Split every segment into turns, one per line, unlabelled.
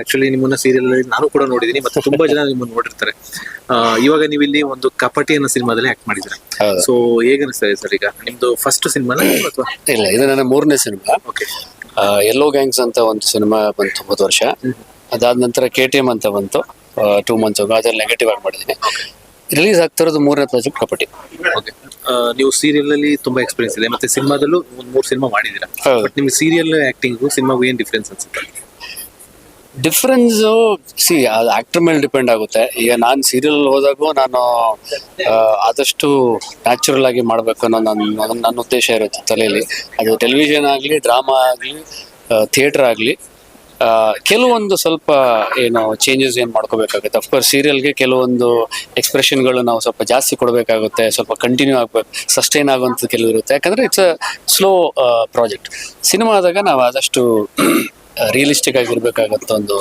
Actually ನಿಮ್ಮನ್ನ serial ಅಲ್ಲಿ ನಾನು ಕೂಡ ನೋಡಿದೀನಿ ಮತ್ತೆ ತುಂಬಾ ಜನ ನಿಮ್ಮನ್ನ ನೋಡಿರ್ತಾರೆ. ಆ, ಇವಾಗ ನೀವು ಇಲ್ಲಿ ಒಂದು ಕಪಟಿ ಅನ್ನೋ ಸಿನಿಮಾದಲ್ಲಿ ಆಕ್ಟ್
ಮಾಡಿದ್ರೆ.
ಸೊ ಹೇಗನಿಸ್ತದೆ ಸರ್ ಈಗ? ನಿಮ್ದು ಫಸ್ಟ್ ಸಿನಿಮಾನ ಅಥವಾ?
ಇಲ್ಲ ಇದು ನನ್ನ ಮೂರನೇ ಸಿನಿಮಾ
ಓಕೆ
ಎಲ್ಲೋ ಗ್ಯಾಂಗ್ಸ್ ಅಂತ ಒಂದು ಸಿನಿಮಾ ಬಂತು ಒಂಬತ್ತು ವರ್ಷ. ಅದಾದ ನಂತರ ಕೆ ಟಿ ಎಂ ಅಂತ ಬಂತು ಟೂ ಮಂತ್ಸ್ ಅದ್ರಲ್ಲಿ ನೆಗೆಟಿವ್ ಆಗಿ ಮಾಡಿದ್ದೀನಿ ರಿಲೀಸ್ ಆಗ್ತಿರೋದು ಮೂರನೇ ಪ್ರಾಜೆಕ್ಟ್ ಕಪಟಿ.
ಓಕೆ ನೀವು ಸೀರಿಯಲ್ ಅಲ್ಲಿ ತುಂಬಾ ಎಕ್ಸ್ಪೀರಿಯನ್ಸ್ ಇದೆ. ಮತ್ತೆ ಸಿನಿಮಾದಲ್ಲೂ ಒಂದು ಮೂರು ಸಿನಿಮಾ ಮಾಡಿದೀರಾ. ಬಟ್ ನಿಮ್ಗೆ ಸೀರಿಯಲ್ ಆಕ್ಟಿಂಗ್ ಸಿನಿಮಾಗೂ ಏನ್ ಡಿಫ್ರೆನ್ಸ್ ಅನ್ಸುತ್ತೆ?
ಡಿಫ್ರೆನ್ಸ್ ಸಿ ಆಕ್ಟರ್ ಮೇಲೆ ಡಿಪೆಂಡ್ ಆಗುತ್ತೆ. ಈಗ ನಾನು ಸೀರಿಯಲ್ ಹೋದಾಗೂ ನಾನು ಆದಷ್ಟು ನ್ಯಾಚುರಲ್ ಆಗಿ ಮಾಡಬೇಕು ಅನ್ನೋ ನನ್ನ ನನ್ನ- ನನ್ನ ಉದ್ದೇಶ ಇರುತ್ತೆ ತಲೆಯಲ್ಲಿ. ಅದು ಟೆಲಿವಿಷನ್ ಆಗಲಿ ಡ್ರಾಮಾ ಆಗಲಿ ಥಿಯೇಟರ್ ಆಗಲಿ ಕೆಲವೊಂದು ಸ್ವಲ್ಪ ಏನು ಚೇಂಜಸ್ ಏನು ಮಾಡ್ಕೋಬೇಕಾಗುತ್ತೆ. ಅಫ್ಕೋರ್ಸ್ ಸೀರಿಯಲ್ಗೆ ಕೆಲವೊಂದು ಎಕ್ಸ್ಪ್ರೆಷನ್ಗಳು ನಾವು ಸ್ವಲ್ಪ ಜಾಸ್ತಿ ಕೊಡಬೇಕಾಗುತ್ತೆ, ಸ್ವಲ್ಪ ಕಂಟಿನ್ಯೂ ಆಗಬೇಕು ಸಸ್ಟೈನ್ ಆಗುವಂಥದ್ದು ಕೆಲವು ಇರುತ್ತೆ ಯಾಕಂದರೆ it's a slow project cinema ಆದಾಗ ನಾವು ಆದಷ್ಟು ರಿಯಲಿಸ್ಟಿಕ್ ಆಗಿರ್ಬೇಕಾಗತ್ತೆ ಒಂದು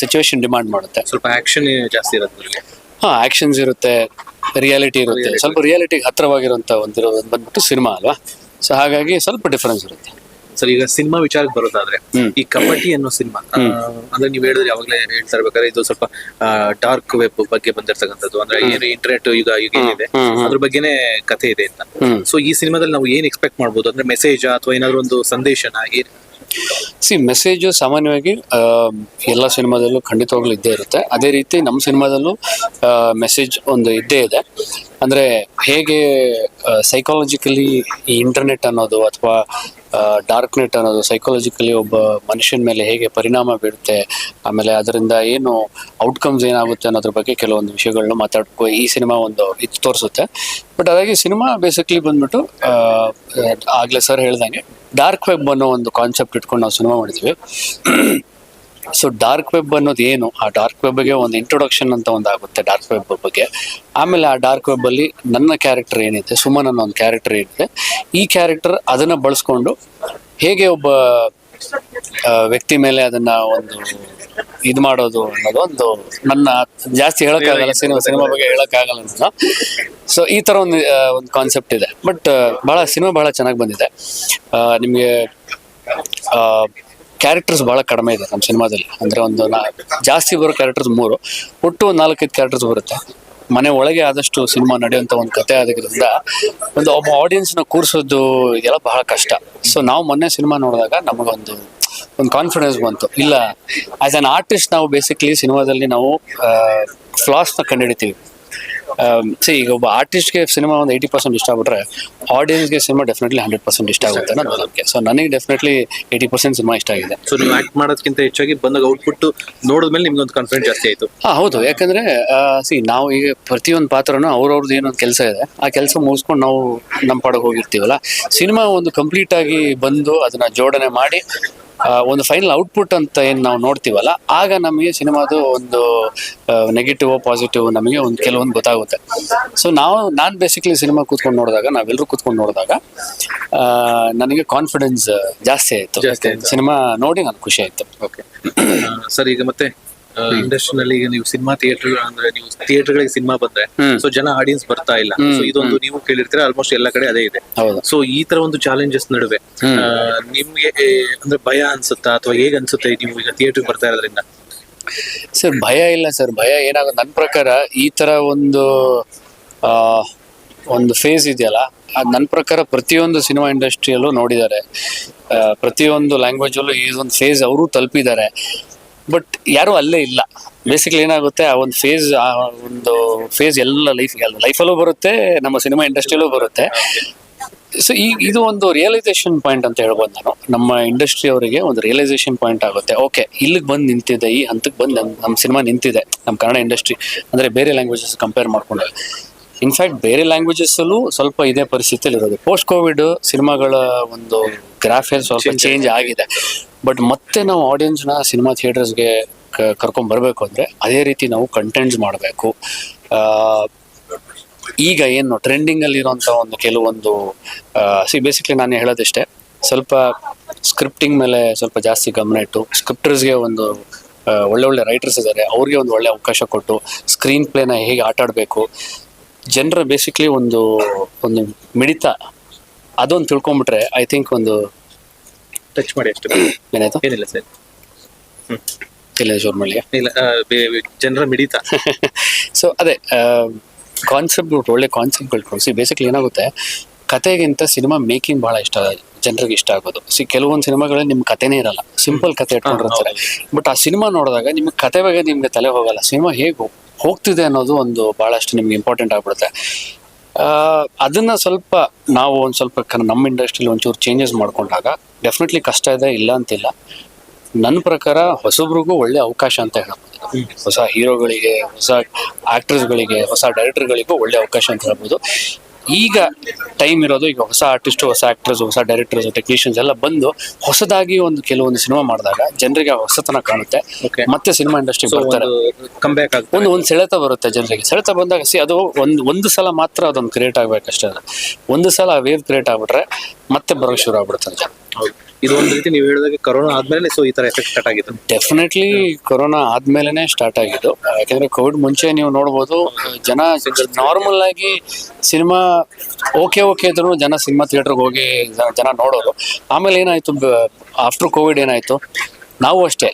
ಸಿಚುವೇಶನ್ ಡಿಮಾಂಡ್ ಮಾಡುತ್ತೆ.
ಸ್ವಲ್ಪ ಆಕ್ಷನ್ ಜಾಸ್ತಿ ಇರುತ್ತೆ
ಹಾ ಆಕ್ಷನ್ಸ್ ಇರುತ್ತೆ ರಿಯಾಲಿಟಿ ಇರುತ್ತೆ. ಸ್ವಲ್ಪ ರಿಯಾಲಿಟಿಗೆ ಹತ್ರವಾಗಿರುವಂತ ಒಂದು ಬಂದ್ಬಿಟ್ಟು ಸಿನಿಮಾ ಅಲ್ವಾ? ಸೊ ಹಾಗಾಗಿ ಸ್ವಲ್ಪ ಡಿಫರೆನ್ಸ್ ಇರುತ್ತೆ.
ಸರ್ ಈಗ ಸಿನಿಮಾ ವಿಚಾರಕ್ಕೆ ಬರೋದಾದ್ರೆ ಈ ಕಬಡ್ಡಿ ಅನ್ನೋ ಸಿನಿಮಾ ಅಂದ್ರೆ ನೀವು ಹೇಳಿದ್ರೆ ಯಾವಾಗಲೇ ಹೇಳ್ತಾ ಇರ್ಬೇಕಾದ್ರೆ ಇದು ಸ್ವಲ್ಪ ಡಾರ್ಕ್ ವೆಬ್ ಬಗ್ಗೆ ಬಂದಿರತಕ್ಕಂಥದ್ದು. ಅಂದ್ರೆ ಏನು ಇಂಟರ್ನೆಟ್ ಈಗ ಯುಗ ಏನಿದೆ. ಅದ್ರ ಬಗ್ಗೆನೇ ಕಥೆ ಇದೆ ಅಂತ. ಸೊ ಈ ಸಿನಿಮಾದಲ್ಲಿ ನಾವು ಏನ್ ಎಕ್ಸ್ಪೆಕ್ಟ್ ಮಾಡ್ಬೋದು? ಅಂದ್ರೆ ಮೆಸೇಜ್ ಅಥವಾ ಏನಾದ್ರು ಒಂದು ಸಂದೇಶನ
ಸಿ ಮೆಸೇಜು ಸಾಮಾನ್ಯವಾಗಿ ಎಲ್ಲ ಸಿನಿಮಾದಲ್ಲೂ ಖಂಡಿತವಾಗ್ಲೂ ಇದ್ದೇ ಇರುತ್ತೆ. ಅದೇ ರೀತಿ ನಮ್ಮ ಸಿನಿಮಾದಲ್ಲೂ ಮೆಸೇಜ್ ಒಂದು ಇದ್ದೇ ಇದೆ. ಅಂದರೆ ಹೇಗೆ ಸೈಕಾಲಜಿಕಲಿ ಈ ಇಂಟರ್ನೆಟ್ ಅನ್ನೋದು ಅಥವಾ ಡಾರ್ಕ್ ನೆಟ್ ಅನ್ನೋದು ಸೈಕಾಲಜಿಕಲಿ ಒಬ್ಬ ಮನುಷ್ಯನ ಮೇಲೆ ಹೇಗೆ ಪರಿಣಾಮ ಬೀರುತ್ತೆ, ಆಮೇಲೆ ಅದರಿಂದ ಏನು ಔಟ್ಕಮ್ಸ್ ಏನಾಗುತ್ತೆ ಅನ್ನೋದ್ರ ಬಗ್ಗೆ ಕೆಲವೊಂದು ವಿಷಯಗಳನ್ನ ಮಾತಾಡ್ಕೊ ಈ ಸಿನಿಮಾ ಒಂದು ಇದು ತೋರಿಸುತ್ತೆ. ಬಟ್ ಅದಾಗಿ ಸಿನಿಮಾ ಬೇಸಿಕ್ಲಿ ಬಂದ್ಬಿಟ್ಟು ಆಗ್ಲೇ ಸರ್ ಹೇಳ್ದಂಗೆ ಡಾರ್ಕ್ ವೆಬ್ ಅನ್ನೋ ಒಂದು ಕಾನ್ಸೆಪ್ಟ್ ಇಟ್ಕೊಂಡು ನಾವು ಸಿನಿಮಾ ಮಾಡಿದ್ವಿ. ಸೊ ಡಾರ್ಕ್ ವೆಬ್ ಅನ್ನೋದು ಏನು? ಆ ಡಾರ್ಕ್ ವೆಬ್ಗೆ ಒಂದು ಇಂಟ್ರೊಡಕ್ಷನ್ ಅಂತ ಒಂದು ಆಗುತ್ತೆ ಡಾರ್ಕ್ ವೆಬ್ ಬಗ್ಗೆ. ಆಮೇಲೆ ಆ ಡಾರ್ಕ್ ವೆಬ್ ಅಲ್ಲಿ ನನ್ನ ಕ್ಯಾರೆಕ್ಟರ್ ಏನಿದೆ, ಸುಮನ್ ಅನ್ನೋ ಒಂದು ಕ್ಯಾರೆಕ್ಟರ್ ಏನಿದೆ, ಈ ಕ್ಯಾರೆಕ್ಟರ್ ಅದನ್ನ ಬಳಸ್ಕೊಂಡು ಹೇಗೆ ಒಬ್ಬ ವ್ಯಕ್ತಿ ಮೇಲೆ ಅದನ್ನ ಒಂದು ಇದು ಮಾಡೋದು ಅನ್ನೋದು ಒಂದು ನನ್ನ ಜಾಸ್ತಿ ಹೇಳಕ್ಕಾಗಲ್ಲ ಸಿನಿಮಾ ಸಿನಿಮಾ ಬಗ್ಗೆ ಹೇಳಕ್ಕಾಗಲ್ಲ ಅಂತ. ಸೊ ಈ ತರ ಒಂದು ಒಂದು ಕಾನ್ಸೆಪ್ಟ್ ಇದೆ. ಬಟ್ ಬಹಳ, ಸಿನಿಮಾ ಬಹಳ ಚೆನ್ನಾಗಿ ಬಂದಿದೆ. ನಿಮ್ಗೆ ಕ್ಯಾರೆಕ್ಟರ್ಸ್ ಬಹಳ ಕಡಿಮೆ ಇದೆ ನಮ್ಮ ಸಿನಿಮಾದಲ್ಲಿ. ಅಂದ್ರೆ ಒಂದು ಜಾಸ್ತಿ ಬರೋ ಕ್ಯಾರೆಕ್ಟರ್ಸ್ ಮೂರು, ಒಟ್ಟು ನಾಲ್ಕೈದು ಕ್ಯಾರೆಕ್ಟರ್ಸ್ ಬರುತ್ತೆ. ಮನೆ ಒಳಗೆ ಆದಷ್ಟು ಸಿನಿಮಾ ನಡೆಯುವಂಥ ಒಂದು ಕತೆ ಆದ್ರಿಂದ ಒಂದು ಒಬ್ಬ ಆಡಿಯನ್ಸ್ನ ಕೂರಿಸೋದು ಇದೆಲ್ಲ ಬಹಳ ಕಷ್ಟ. ಸೊ ನಾವು ಮೊನ್ನೆ ಸಿನಿಮಾ ನೋಡಿದಾಗ ನಮಗೊಂದು ಒಂದು ಕಾನ್ಫಿಡೆನ್ಸ್ ಬಂತು. ಇಲ್ಲ ಆಸ್ ಅನ್ ಆರ್ಟಿಸ್ಟ್ ನಾವು ಬೇಸಿಕ್ಲಿ ಸಿನಿಮಾದಲ್ಲಿ ನಾವು ಫ್ಲಾಸ್ನ ಕಂಡುಹಿಡಿತೀವಿ. ಸಿ ಈಗ ಒಬ್ಬ ಆರ್ಟಿಸ್ಟ್ಗೆ ಸಿನಿಮಾ ಒಂದು ಏಯ್ಟಿ ಪರ್ಸೆಂಟ್ ಇಷ್ಟ ಆಗ್ಬಿಟ್ರೆ ಆಡಿಯನ್ಸ್ಗೆ ಸಿನಿಮಾ ಡೆಫಿನೆಟ್ಲಿ ಹಂಡ್ರೆಡ್ ಪರ್ಸೆಂಟ್ ಇಷ್ಟ ಆಗುತ್ತೆ ಅನ್ನೋದು ನಂಬಿಕೆ. ಸೊ ನನಗೆ ಡೆಫಿನೆಟ್ಲಿ ಏಯ್ಟಿ ಪರ್ಸೆಂಟ್ ಸಿನಿಮಾ ಇಷ್ಟ ಆಗಿದೆ.
ಸೊ ನೀವು ಆಕ್ಟ್ ಮಾಡೋದಕ್ಕಿಂತ ಹೆಚ್ಚಾಗಿ ಬಂದಾಗ ಔಟ್ಪುಟ್ ನೋಡಿದ್ಮೇಲೆ ನಿಮ್ಗೆ ಒಂದು ಕಾನ್ಫಿಡೆನ್ಸ್ ಜಾಸ್ತಿ ಆಯಿತು.
ಹಾಂ ಹೌದು. ಯಾಕಂದ್ರೆ ಸಿ ನಾವು ಈಗ ಪ್ರತಿಯೊಂದು ಪಾತ್ರನೂ ಅವ್ರವ್ರದ್ದು ಏನೊಂದು ಕೆಲಸ ಇದೆ. ಆ ಕೆಲಸ ಮುಗಿಸ್ಕೊಂಡು ನಾವು ನಮ್ಮ ಪಾಡಕ್ಕೆ ಹೋಗಿರ್ತೀವಲ್ಲ. ಸಿನಿಮಾ ಒಂದು ಕಂಪ್ಲೀಟ್ ಆಗಿ ಬಂದು ಅದನ್ನ ಜೋಡಣೆ ಮಾಡಿ ಒಂದು ಫೈನಲ್ ಔಟ್ಪುಟ್ ಅಂತ ಏನು ನಾವು ನೋಡ್ತೀವಲ್ಲ ಆಗ ನಮಗೆ ಸಿನಿಮಾದು ಒಂದು ನೆಗೆಟಿವ್ ಪಾಸಿಟಿವ್ ನಮಗೆ ಒಂದು ಕೆಲವೊಂದು ಗೊತ್ತಾಗುತ್ತೆ. ಸೊ ನಾವು ನಾನು ಬೇಸಿಕಲಿ ಸಿನಿಮಾ ಕೂತ್ಕೊಂಡು ನೋಡಿದಾಗ ನಾವೆಲ್ಲರೂ ಕೂತ್ಕೊಂಡು ನೋಡಿದಾಗ ನನಗೆ ಕಾನ್ಫಿಡೆನ್ಸ್ ಜಾಸ್ತಿ ಆಯಿತು. ಸಿನಿಮಾ ನೋಡಿ ನನಗೆ ಖುಷಿ ಆಯಿತು.
ಓಕೆ ಸರ್ ಈಗ ಮತ್ತೆ? ಇಂಡಸ್ಟ್ರಿನಲ್ಲಿ ಈಗ ನೀವು ಸಿನಿಮಾ ಥಿಯೇಟರ್ ಅಂದ್ರೆ ನೀವು ಥಿಯೇಟರ್ಗಳಿಗೆ ಸಿನಿಮಾ ಬಂದ್ರೆ ಸೊ ಜನ ಆಡಿಯನ್ಸ್ ಬರ್ತಾ ಇಲ್ಲ. ಸೊ ಇದೊಂದು ನೀವು ಕೇಳಿರ್ತೀರ ಆಲ್ಮೋಸ್ಟ್ ಎಲ್ಲ ಕಡೆ ಅದೇ ಇದೆ.
ಹೌದು.
ಸೊ ಈ ತರ ಒಂದು ಚಾಲೆಂಜಸ್ ನಡುವೆ ನಿಮ್ಗೆ ಅಂದ್ರೆ ಭಯ ಅನ್ಸುತ್ತಾ ಅಥವಾ ಹೇಗ್ ಅನ್ಸುತ್ತೆ ನೀವು ಈಗ ಥಿಯೇಟರ್ ಬರ್ತಾ ಇರೋದ್ರಿಂದ?
ಸರ್ ಭಯ ಇಲ್ಲ ಸರ್. ಭಯ ಏನಾಗುತ್ತೆ? ನನ್ನ ಪ್ರಕಾರ ಈ ತರ ಒಂದು ಆ, ಒಂದು ಫೇಸ್ ಇದೆಯಲ್ಲ ಅದು ನನ್ನ ಪ್ರಕಾರ ಪ್ರತಿಯೊಂದು ಸಿನಿಮಾ ಇಂಡಸ್ಟ್ರಿಯಲ್ಲೂ ನೋಡಿದ್ದಾರೆ. ಪ್ರತಿಯೊಂದು ಲ್ಯಾಂಗ್ವೇಜಲ್ಲೂ ಈ ಒಂದು ಫೇಸ್ ಅವರು ತಲುಪಿದ್ದಾರೆ. ಬಟ್ ಯಾರೂ ಅಲ್ಲೇ ಇಲ್ಲ. ಬೇಸಿಕಲಿ ಏನಾಗುತ್ತೆ ಆ ಒಂದು ಫೇಸ್ ಆ ಒಂದು ಫೇಸ್ ಎಲ್ಲ ಲೈಫ್ ಲೈಫಲ್ಲೂ ಬರುತ್ತೆ ನಮ್ಮ ಸಿನಿಮಾ ಇಂಡಸ್ಟ್ರಿಯಲ್ಲೂ ಬರುತ್ತೆ. ಸೊ ಈ ಇದು ಒಂದು ರಿಯಲೈಸೇಷನ್ ಪಾಯಿಂಟ್ ಅಂತ ಹೇಳ್ಬೋದು ನಾನು. ನಮ್ಮ ಇಂಡಸ್ಟ್ರಿ ಅವರಿಗೆ ಒಂದು ರಿಯಲೈಸೇಷನ್ ಪಾಯಿಂಟ್ ಆಗುತ್ತೆ. ಓಕೆ ಇಲ್ಲಿಗೆ ಬಂದು ನಿಂತಿದೆ ಈ ಹಂತಕ್ಕೆ ಬಂದು ನಮ್ಮ ನಮ್ಮ ಸಿನಿಮಾ ನಿಂತಿದೆ ನಮ್ಮ ಕನ್ನಡ ಇಂಡಸ್ಟ್ರಿ ಅಂದರೆ ಬೇರೆ ಲ್ಯಾಂಗ್ವೇಜಸ್ ಕಂಪೇರ್ ಮಾಡ್ಕೊಂಡ್ರೆ ಇನ್ಫ್ಯಾಕ್ಟ್ ಬೇರೆ ಲ್ಯಾಂಗ್ವೇಜಸ್ಸಲ್ಲೂ ಸ್ವಲ್ಪ ಇದೇ ಪರಿಸ್ಥಿತಿಯಲ್ಲಿ ಇರೋದು ಪೋಸ್ಟ್ ಕೋವಿಡ್ ಸಿನಿಮಾಗಳ ಒಂದು ಗ್ರಾಫಿಯಲ್ ಸ್ವಲ್ಪ ಚೇಂಜ್ ಆಗಿದೆ. ಬಟ್ ಮತ್ತೆ ನಾವು ಆಡಿಯನ್ಸ್ನ ಸಿನಿಮಾ ಥಿಯೇಟರ್ಸ್ಗೆ ಕರ್ಕೊಂಡ್ ಬರಬೇಕು ಅಂದ್ರೆ ಅದೇ ರೀತಿ ನಾವು ಕಂಟೆಂಟ್ಸ್ ಮಾಡಬೇಕು. ಈಗ ಏನು ಟ್ರೆಂಡಿಂಗ್ ಅಲ್ಲಿ ಇರುವಂತ ಒಂದು ಕೆಲವೊಂದು ಸಿ ಬೇಸಿಕ್ಲಿ ನಾನು ಹೇಳೋದಿಷ್ಟೇ. ಸ್ವಲ್ಪ ಸ್ಕ್ರಿಪ್ಟಿಂಗ್ ಮೇಲೆ ಸ್ವಲ್ಪ ಜಾಸ್ತಿ ಗಮನ ಇಟ್ಟು ಸ್ಕ್ರಿಪ್ಟರ್ಸ್ಗೆ ಒಂದು ಒಳ್ಳೆ ಒಳ್ಳೆ ರೈಟರ್ಸ್ ಇದ್ದಾರೆ ಅವ್ರಿಗೆ ಒಂದು ಒಳ್ಳೆ ಅವಕಾಶ ಕೊಟ್ಟು ಸ್ಕ್ರೀನ್ ಪ್ಲೇನ ಹೇಗೆ ಆಟ ಆಡಬೇಕು. ಜನರ ಬೇಸಿಕ್ಲಿ ಒಂದು ಒಂದು ಮಿಡಿತ ಅದೊಂದು ತಿಳ್ಕೊಂಬಿಟ್ರೆ ಐ ಥಿಂಕ್ ಒಂದು
ಟಚ್ ಮಾಡಿ ಅಷ್ಟೇ
ಏನಾಯ್ತು?
ಏನಿಲ್ಲ ಸರ್. ಇಲ್ಲ ಶೋರ್ ಬೆ- ಜನರ ಮಿಡಿತ.
ಸೊ ಅದೇ ಕಾನ್ಸೆಪ್ಟ್ ಒಳ್ಳೆ ಕಾನ್ಸೆಪ್ಟ್ಗಳು ಕೊಡಿಸಿ. ಬೇಸಿಕ್ಲಿ ಏನಾಗುತ್ತೆ ಕತೆಗಿಂತ ಸಿನಿಮಾ ಮೇಕಿಂಗ್ ಬಹಳ ಇಷ್ಟ ಜನರಿಗೆ ಇಷ್ಟ ಆಗೋದು. ಸಿ ಕೆಲವೊಂದು ಸಿನಿಮಾಗಳಲ್ಲಿ ನಿಮ್ಮ ಕತೆನೇ ಇರಲ್ಲ. ಸಿಂಪಲ್ ಕತೆ ಇಟ್ಕೊಂಡಿರ್ತಾರೆ ಬಟ್ ಆ ಸಿನಿಮಾ ನೋಡಿದಾಗ ನಿಮ್ಗೆ ಕತೆ ಬಗ್ಗೆ ನಿಮಗೆ ತಲೆ ಹೋಗಲ್ಲ. ಸಿನಿಮಾ ಹೇಗೆ ಹೋಗ್ತಿದೆ ಅನ್ನೋದು ಒಂದು ಬಹಳಷ್ಟು ನಿಮ್ಗೆ ಇಂಪಾರ್ಟೆಂಟ್ ಆಗ್ಬಿಡುತ್ತೆ. ಅದನ್ನ ಸ್ವಲ್ಪ ನಾವು ಒಂದು ಸ್ವಲ್ಪ ನಮ್ಮ ಇಂಡಸ್ಟ್ರಿಲಿ ಒಂಚೂರು ಚೇಂಜಸ್ ಮಾಡ್ಕೊಂಡಾಗ ಡೆಫಿನೆಟ್ಲಿ ಕಷ್ಟ ಇದೆ ಇಲ್ಲ ಅಂತಿಲ್ಲ. ನನ್ನ ಪ್ರಕಾರ ಹೊಸಬ್ರಿಗೂ ಒಳ್ಳೆ ಅವಕಾಶ ಅಂತ ಹೇಳ್ಬೋದು. ಹೊಸ ಹೀರೋಗಳಿಗೆ ಹೊಸ ಆಕ್ಟರ್ಸ್ಗಳಿಗೆ ಹೊಸ ಡೈರೆಕ್ಟರ್ಗಳಿಗೂ ಒಳ್ಳೆ ಅವಕಾಶ ಅಂತ ಹೇಳ್ಬೋದು. ಈಗ ಟೈಮ್ ಇರೋದು ಈಗ ಹೊಸ ಆರ್ಟಿಸ್ಟ್ ಹೊಸ ಆಕ್ಟರ್ಸ್ ಹೊಸ ಡೈರೆಕ್ಟರ್ಸ್ ಟೆಕ್ನಿಷಿಯನ್ಸ್ ಎಲ್ಲ ಬಂದು ಹೊಸದಾಗಿ ಒಂದು ಕೆಲವೊಂದು ಸಿನಿಮಾ ಮಾಡಿದಾಗ ಜನರಿಗೆ ಹೊಸತನ ಕಾಣುತ್ತೆ. ಮತ್ತೆ ಸಿನಿಮಾ ಇಂಡಸ್ಟ್ರಿ ಬರ್ತಾರೆ. ಒಂದು ಒಂದು ಸೆಳೆತ ಬರುತ್ತೆ ಜನರಿಗೆ. ಸೆಳೆತ ಬಂದಾಗ ಸಿ ಅದು ಒಂದು ಒಂದು ಸಲ ಮಾತ್ರ ಅದೊಂದು ಕ್ರಿಯೇಟ್ ಆಗ್ಬೇಕಷ್ಟೇ ಒಂದು ಸಲ ಆ ವೇವ್ ಕ್ರಿಯೇಟ್ ಆಗ್ಬಿಟ್ರೆ ಮತ್ತೆ ಬರೋಕೆ ಶುರು ಆಗ್ಬಿಡ್ತಾರೆ ಜನ.
ಹೌದು. ಇದು ಒಂದ್ ರೀತಿ ನೀವು ಹೇಳಿದಾಗ ಕರೋನಾ ಆದ್ಮೇಲೆ ಸೊ ಈ ತರ ಎಫೆಕ್ಟ್ ಸ್ಟಾರ್ಟ್ ಆಗಿತ್ತು.
ಡೆಫಿನೆಟ್ಲಿ ಕೊರೋನಾ ಆದ್ಮೇಲೆನೆ ಸ್ಟಾರ್ಟ್ ಆಗಿದ್ದು. ಯಾಕಂದ್ರೆ ಕೋವಿಡ್ ಮುಂಚೆ ನೀವು ನೋಡ್ಬೋದು, ಜನ ನಾರ್ಮಲ್ ಆಗಿ ಸಿನಿಮಾ ಓಕೆ ಓಕೆ ಇದ್ರು ಜನ ಸಿನಿಮಾ ಥಿಯೇಟರ್ಗೆ ಹೋಗಿ ಜನ ನೋಡೋರು ಆಮೇಲೆ ಏನಾಯ್ತು ಆಫ್ಟರ್ ಕೋವಿಡ್ ಏನಾಯ್ತು? ನಾವು ಅಷ್ಟೇ.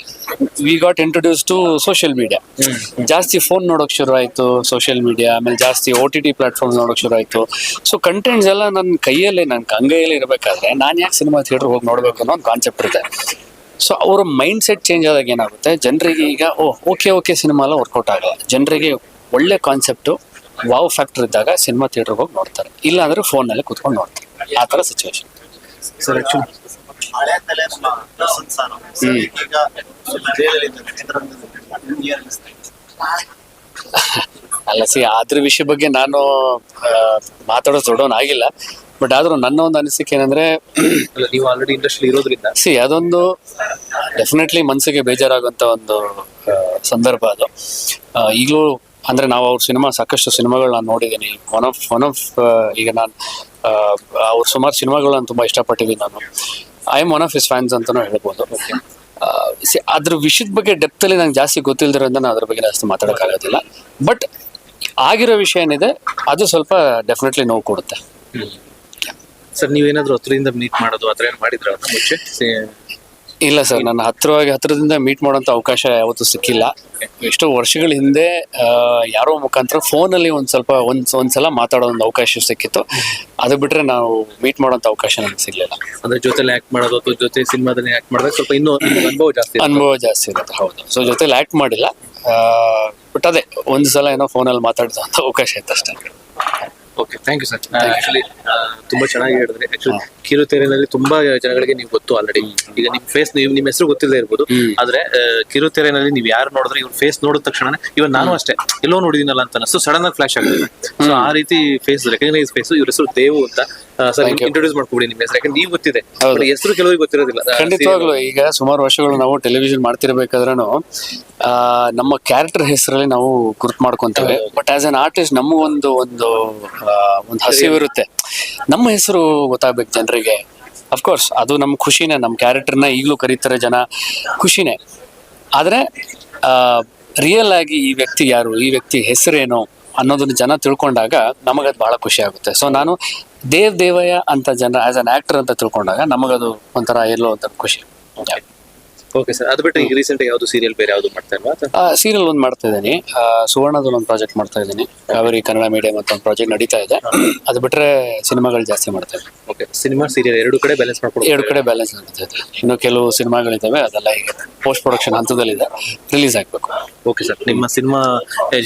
We got introduce to social media ಜಾಸ್ತಿ ಫೋನ್ ನೋಡೋಕೆ ಶುರು ಆಯ್ತು ಸೋಷಿಯಲ್ ಮೀಡಿಯಾ ಆಮೇಲೆ ಜಾಸ್ತಿ ಓ ಟಿ ಟಿ ಪ್ಲಾಟ್ಫಾರ್ಮ್ ನೋಡೋಕೆ ಶುರು ಆಯ್ತು. ಸೊ ಕಂಟೆಂಟ್ಸ್ ಎಲ್ಲ ನನ್ನ ಕೈಯಲ್ಲೇ ನನ್ನ ಅಂಗೈಯಲ್ಲಿ ಇರಬೇಕಾದ್ರೆ ನಾನು ಯಾಕೆ ಸಿನಿಮಾ ಥಿಯೇಟರ್ ಹೋಗಿ ನೋಡಬೇಕು ಅನ್ನೋ ಒಂದು ಕಾನ್ಸೆಪ್ಟ್ ಇರುತ್ತೆ. ಸೊ ಅವರ ಮೈಂಡ್ ಸೆಟ್ ಚೇಂಜ್ ಆದಾಗ ಏನಾಗುತ್ತೆ? ಜನರಿಗೆ ಈಗ, ಓ ಓಕೆ ಓಕೆ ಸಿನಿಮಾ ಎಲ್ಲ ವರ್ಕೌಟ್ ಆಗಲ್ಲ. ಜನರಿಗೆ ಒಳ್ಳೆ ಕಾನ್ಸೆಪ್ಟು ವಾವ್ ಫ್ಯಾಕ್ಟರ್ ಇದ್ದಾಗ ಸಿನಿಮಾ ಥಿಯೇಟರ್ಗೆ ಹೋಗಿ ನೋಡ್ತಾರೆ. ಇಲ್ಲ ಫೋನ್ ಫೋನಲ್ಲಿ ಕುತ್ಕೊಂಡು ನೋಡ್ತಾರೆ. ಆ ಥರ ಸಿಚುವೇಶನ್
ಸರ್
ಹಳೆ ತಲೆ ನಮ್ಮ ಸರ್ ಈಗ?
ಅಲ್ಲ ಸಿ ಅದ್ರ ವಿಷಯ ಬಗ್ಗೆ ನಾನು ಮಾತಾಡೋ ದೊಡ್ಡವನ್ ಆಗಿಲ್ಲ. ಬಟ್ ಆದ್ರೂ ನನ್ನ ಒಂದು ಅನಿಸಿಕೆ ಏನಂದ್ರೆ
ನೀವು ಆಲ್ರೆಡಿ ಇಂಡಸ್ಟ್ರಿ ಇರೋದ್ರಿಂದ.
ಸಿ ಅದೊಂದು ಡೆಫಿನೆಟ್ಲಿ ಮನಸ್ಸಿಗೆ ಬೇಜಾರಾಗುವಂತ ಒಂದು ಸಂದರ್ಭ ಅದು. ಈಗಲೂ ಅಂದ್ರೆ ನಾವು ಅವ್ರ ಸಿನಿಮಾ ಸಾಕಷ್ಟು ಸಿನಿಮಾಗಳು ನಾನು ನೋಡಿದ್ದೀನಿ ಒನ್ ಆಫ್ ಒನ್ ಆಫ್ ಈಗ ನಾನು ಅವ್ರ ಸುಮಾರು ಸಿನಿಮಾಗಳು ನಾನು ತುಂಬಾ ಇಷ್ಟಪಟ್ಟಿದ್ದೀನಿ ನಾನು. I am one of his fans ಅಂತಾನೂ ಹೇಳ್ಬೋದು. ಅದ್ರ ವಿಷಯದ ಬಗ್ಗೆ ಡೆಪ್ತ್ ಅಲ್ಲಿ ನಂಗೆ ಜಾಸ್ತಿ ಗೊತ್ತಿಲ್ಲದಿರೋದ್ರಿಂದ ನಾನು ಅದ್ರ ಬಗ್ಗೆ ಜಾಸ್ತಿ ಮಾತಾಡೋಕ್ಕಾಗೋದಿಲ್ಲ. ಬಟ್ ಆಗಿರೋ ವಿಷಯ ಏನಿದೆ, ಅದು ಸ್ವಲ್ಪ ಡೆಫಿನೆಟ್ಲಿ ನೋವು ಕೊಡುತ್ತೆ.
ಸರ್, ನೀವೇನಾದ್ರೂ ಹತ್ರದಿಂದ ಮೀಟ್ ಮಾಡೋದು ಆ ಥರ ಏನು ಮಾಡಿದ್ರ? ಮುಂಚೆ?
ಇಲ್ಲ ಸರ್ ನನ್ನ ಹತ್ರವಾಗಿ ಹತ್ತಿರದಿಂದ ಮೀಟ್ ಮಾಡೋಂಥ ಅವಕಾಶ ಯಾವತ್ತೂ ಸಿಕ್ಕಿಲ್ಲ. ಎಷ್ಟೋ ವರ್ಷಗಳ ಹಿಂದೆ ಯಾರೋ ಮುಖಾಂತರ ಫೋನಲ್ಲಿ ಒಂದು ಸ್ವಲ್ಪ ಒಂದು ಒಂದ್ಸಲ ಮಾತಾಡೋ ಒಂದು ಅವಕಾಶ ಸಿಕ್ಕಿತ್ತು. ಅದು ಬಿಟ್ರೆ ನಾವು ಮೀಟ್ ಮಾಡೋಂಥ ಅವಕಾಶ ನನಗೆ ಸಿಗ್ಲಿಲ್ಲ.
ಅಂದ್ರೆ ಜೊತೆಲಿ ಆಕ್ಟ್ ಮಾಡೋದು ಅಥವಾ ಜೊತೆ ಸಿನಿಮಾದಲ್ಲಿ ಆಕ್ಟ್ ಮಾಡಿದ್ರೆ ಸ್ವಲ್ಪ ಇನ್ನೂ ಅನುಭವ ಜಾಸ್ತಿ
ಅನುಭವ ಜಾಸ್ತಿ ಇರುತ್ತೆ ಹೌದು. ಸೊ ಜೊತೆಲಿ ಆ್ಯಕ್ಟ್ ಮಾಡಿಲ್ಲ. ಬಟ್ ಅದೇ ಒಂದು ಸಲ ಏನೋ ಫೋನಲ್ಲಿ ಮಾತಾಡಿದ ಅಂತ ಅವಕಾಶ ಇತ್ತು ಅಷ್ಟೇ.
Okay thank you sir actually ತುಂಬಾ ಚೆನ್ನಾಗಿ ಹೇಳಿದ್ರೆ. ಆಕ್ಚುಲಿ ಕಿರುತೆರೆನಲ್ಲಿ ತುಂಬಾ ಜನಗಳಿಗೆ ನೀವು ಗೊತ್ತು ಆಲ್ರೆಡಿ ಈಗ ನಿಮ್ ಫೇಸ್ ನೀವು ನಿಮ್ಮ ಹೆಸರು ಗೊತ್ತಿಲ್ಲದೆ ಇರ್ಬೋದು. ಆದ್ರೆ ಕಿರುತೆರೆನಲ್ಲಿ ನೀವು ಯಾರು ನೋಡಿದ್ರೆ ಇವ್ರ ಫೇಸ್ ನೋಡಿದ ತಕ್ಷಣ ಇವನ್ ನಾನು ಅಷ್ಟೇ. ಎಲ್ಲೋ ನೋಡಿದಿನಲ್ಲ ಅಂತ ಅನಿಸ್ತು ಸಡನ್ ಆಗಿ ಫ್ಲಾಶ್ ಆಗುತ್ತೆ ಸೊ ಆ ರೀತಿ ಫೇಸ್ ರೆಕಗ್ನೈಸ್ ಫೇಸ್ ಇವ್ರ ಹೆಸರು ದೇವು ಅಂತ ಸರ್ ಇಂಟ್ರೊಡ್ಯೂಸ್ ಮಾಡ್ಕೊಡಿ ನಿಮ್ಮ ಹೆಸರು. ಯಾಕಂದ್ರೆ ನೀವು ಗೊತ್ತಿದೆ. ಹೆಸರು ಕೆಲವರಿಗೆ ಗೊತ್ತಿರೋದಿಲ್ಲ.
ಖಂಡಿತವಾಗ್ಲು ಈಗ ಸುಮಾರು ವರ್ಷಗಳು ನಾವು ಟೆಲಿವಿಷನ್ ಮಾಡ್ತಿರ್ಬೇಕಾದ್ರೂ ನಮ್ಮ ಕ್ಯಾರೆಕ್ಟರ್ ಹೆಸರಲ್ಲಿ ನಾವು ಗುರುತು ಮಾಡ್ಕೊಂತೇವೆ. ಬಟ್ ಆಸ್ ಅನ್ ಆರ್ಟಿಸ್ಟ್ ನಮ್ಮ ಒಂದು ಒಂದು ಹಸಿವಿರುತ್ತೆ ನಮ್ಮ ಹೆಸರು ಗೊತ್ತಾಗ್ಬೇಕು ಜನರಿಗೆ. ಅಫ್ಕೋರ್ಸ್ ಅದು ನಮ್ಮ ಖುಷಿನೇ ನಮ್ಮ ಕ್ಯಾರೆಕ್ಟರ್ನ ಈಗಲೂ ಕರೀತಾರೆ ಜನ. ಖುಷಿನೇ. ಆದರೆ ರಿಯಲ್ ಆಗಿ ಈ ವ್ಯಕ್ತಿ ಯಾರು ಈ ವ್ಯಕ್ತಿ ಹೆಸರೇನು ಅನ್ನೋದನ್ನ ಜನ ತಿಳ್ಕೊಂಡಾಗ ನಮಗದು ಬಹಳ ಖುಷಿ ಆಗುತ್ತೆ. ಸೊ ನಾನು ದೇವ್ ದೇವಯ್ಯ ಅಂತ ಜನ ಆಸ್ ಅನ್ ಆಕ್ಟರ್ ಅಂತ ತಿಳ್ಕೊಂಡಾಗ ನಮಗದು ಒಂಥರ ಎಲ್ಲೋ ಒಂಥರ ಖುಷಿ.
ಓಕೆ ಸರ್ ಅದು ಬಿಟ್ಟರೆ ಈಗ ರೀಸೆಂಟ್ ಯಾವುದು ಸೀರಿಯಲ್ ಬೇರೆ ಯಾವುದು ಮಾಡ್ತಾ ಇಲ್ವಾ ಅಥವಾ?
ಸೀರಿಯಲ್ ಒಂದು ಮಾಡ್ತಾ ಇದ್ದೀನಿ. ಸುವರ್ಣದಲ್ಲಿ ಒಂದು ಪ್ರಾಜೆಕ್ಟ್ ಮಾಡ್ತಾ ಇದ್ದೀನಿ. ಕಾವೇರಿ ಕನ್ನಡ ಮೀಡಿಯಂ ಅಂತ ಒಂದು ಪ್ರಾಜೆಕ್ಟ್ ನಡೀತಾ ಇದೆ. ಅದು ಬಿಟ್ಟರೆ ಸಿನಿಮಾಗಳು ಜಾಸ್ತಿ ಮಾಡ್ತಾ ಇದ್ದೀನಿ.
ಓಕೆ ಸಿನಿಮಾ ಸೀರಿಯಲ್ ಎರಡು ಕಡೆ ಬ್ಯಾಲೆನ್ಸ್ ಮಾಡ್ಕೊಂಡು
ಎರಡು ಕಡೆ ಬ್ಯಾಲೆನ್ಸ್ ನಡೀತಾ ಇದೆ ಇನ್ನು ಕೆಲವು ಸಿನಿಮಾಗಳಿದ್ದಾವೆ ಅದೆಲ್ಲ ಈಗ ಪೋಸ್ಟ್ ಪ್ರೊಡಕ್ಷನ್ ಹಂತದಲ್ಲಿದೆ. ರಿಲೀಸ್ ಆಗಬೇಕು.
ಓಕೆ ಸರ್ ನಿಮ್ಮ cinema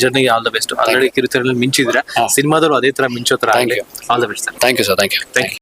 journey all the best already ಕಿರುತೆರೆಯಲ್ಲಿ ಮಿಂಚಿದ್ರೆ. ಸಿನಿಮಾದಲ್ಲೂ ಅದೇ ತರ ಮಿಂಚೋ ತರ
Thank
ಆಗಲಿ all the best sir
thank you sir thank you
thank you